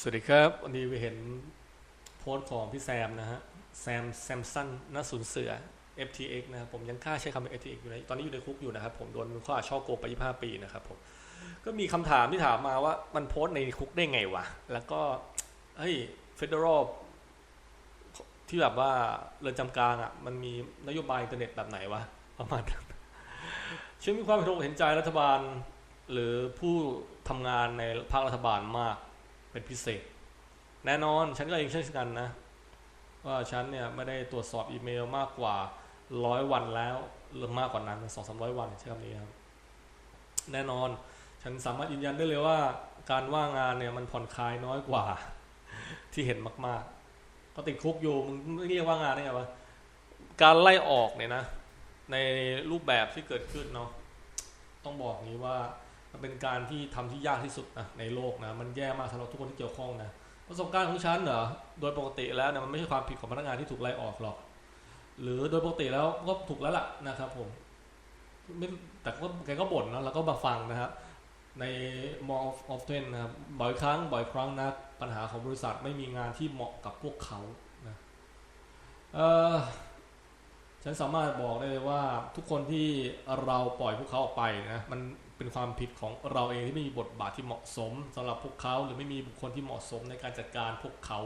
สวัสดีครับ วันนี้ไปเห็นโพสต์ของพี่แซมนะฮะ แซมแซมสันนักสูญเสือ FTX นะครับผมยังกล้าใช้คำว่า FTX อยู่เลยตอนนี้อยู่ในคุกอยู่นะครับผมโดนข้อหาช่อโกงไป25ปีนะครับผมก็มีคำถามที่ถามมาว่ามันโพสต์ในคุกได้ไงวะ แล้วก็เฮ้ยเฟดเดอรัลที่แบบว่าเรือนจำกลางอะมันมีนโยบายอินเทอร์เน็ตแบบไหนวะประมาณนั้นฉันมีความเห็นใจรัฐบาล หรือผู้ทำงานในภาครัฐบาลมาก เป็นพิเศษ แน่นอนฉันก็เองเช่นกันนะ ว่าฉันเนี่ยไม่ได้ตรวจสอบอีเมลมากกว่าร้อยวันแล้วหรือมากกว่านั้นสองสามร้อยวันใช่คำนี้ครับ แน่นอนฉันสามารถยืนยันได้เลยว่า การว่างงานเนี่ยมันผ่อนคลายน้อยกว่า ที่เห็นมาก ๆ ก็ติดคุกอยู่มึงไม่เรียกว่างงานได้ไงวะการไล่ออกเนี่ยนะ ในรูปแบบที่เกิดขึ้นเนาะต้องบอกงี้ว่า มันเป็นการที่ทำที่ยากที่สุดนะในโลกนะมันแย่มากสำหรับทุกคนที่เกี่ยวข้องนะประสบการณ์ของฉันเหรอโดยปกติแล้วเนี่ยมันไม่ใช่ความผิดของพนักงานที่ถูกไล่ออกหรอก หรือโดยปกติแล้วก็ถูกแล้วล่ะนะครับ ผมไม่แต่ก็แกก็บ่นนะแล้วก็มาฟังนะครับในมอฟออฟเทนนะครับบ่อยครั้ง บ่อยครั้งนะปัญหาของบริษัทไม่มีงานที่เหมาะกับพวกเขานะเออ ฉันสามารถบอกได้เลยว่าทุกคนที่เราปล่อยพวกเขาออกไปนะมันเป็นความผิดของเราเองที่ไม่มีบทบาทที่เหมาะสมสำหรับพวกเขาหรือไม่มีบุคคลที่เหมาะสมในการจัดการพวกเขา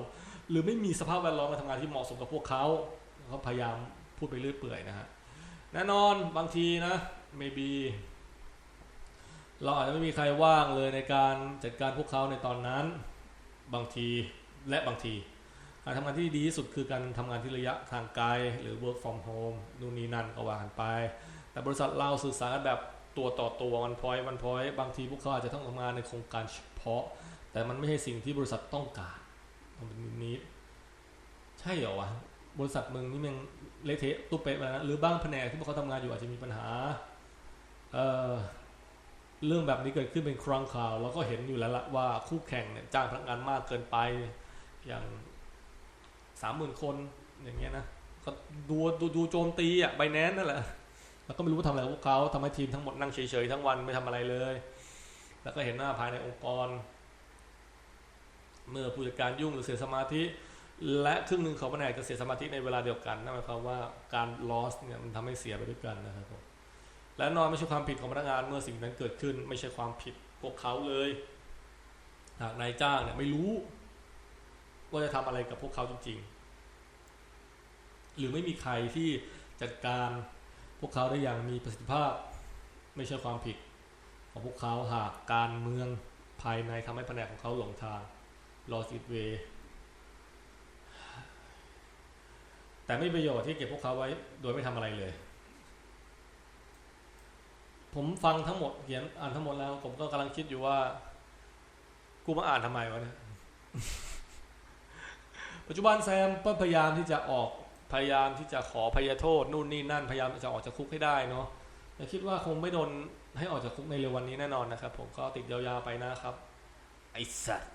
หรือไม่มีสภาพแวดล้อมการทำงานที่เหมาะสมกับพวกเขาเขาพยายามพูดไปเรื่อยเปื่อยนะฮะแน่นอนบางทีนะ maybe เราอาจจะไม่มีใครว่างเลยในการจัดการพวกเขาในตอนนั้น บางทีและบางที การทำงานที่ดีที่สุดคือการทำงานที่ระยะทางไกล หรือ work from home นู่นนี่นั่นก็ว่ากันไป แต่บริษัทเราสื่อสารกันแบบตัวต่อตัววันพอยวันพอยบางทีพวกเขาอาจจะต้องทำงานในโครงการเฉพาะ แต่มันไม่ใช่สิ่งที่บริษัทต้องการมันเป็นนี้ ใช่เหรอวะบริษัทมึงนี่มันเละเทะตุ๊เป๊ะไปนะหรือบางแผนกที่พวกเขาทำงานอยู่อาจจะมีปัญหาเอ่อเรื่องแบบนี้เกิดขึ้นเป็นครั้งคราวเราก็เห็นอยู่แล้วละว่าคู่แข่งเนี่ยจ้างพนักงานมากเกินไป อย่าง สามหมื่นคนอย่างเงี้ยนะก็ดูดูดูโจมตีอะไบแนนนั่นแหละแล้วก็ไม่รู้ว่าทำอะไรพวกเขาทำให้ทีมทั้งหมดนั่งเฉยๆทั้งวันไม่ทำอะไรเลย แล้วก็เห็นหน้าภายในองค์กร เมื่อผู้จัดการยุ่งหรือเสียสมาธิ และครึ่งหนึ่งของแผนกจะเสียสมาธิในเวลาเดียวกันนั่นหมายความว่าการ loss เนี่ยมันทำให้เสียไปด้วยกันนะครับผมและนอนไม่ใช่ความผิดของพนักงานเมื่อสิ่งนั้นเกิดขึ้น ไม่ใช่ความผิดพวกเขาเลย หากนายจ้างเนี่ยไม่รู้ ว่าจะทำอะไรกับพวกเขาจริง ๆ หรือไม่มีใครที่จัดการพวกเขาได้อย่างมีประสิทธิภาพไม่ใช่ความผิด ของพวกเขาหากการเมืองภายในทำให้แผนกของเขาหลงทาง lost its way แต่ไม่ประโยชน์ที่เก็บพวกเขาไว้โดยไม่ทำอะไรเลย ผมฟังทั้งหมดเขียนอ่านทั้งหมดแล้ว ผมก็กำลังคิดอยู่ว่า กูมาอ่านทำไมวะเนี่ย ปัจจุบันแซมก็พยายามที่จะออกพยายามที่จะขอพยโทษนู่นนี่นั่นพยายามจะออกจากคุกให้ได้เนาะแต่คิดว่าคงไม่โดนให้ออกจากคุกในเร็ววันนี้แน่นอนนะครับ ผมก็ติดยาวๆไปนะครับไอ้สัตว์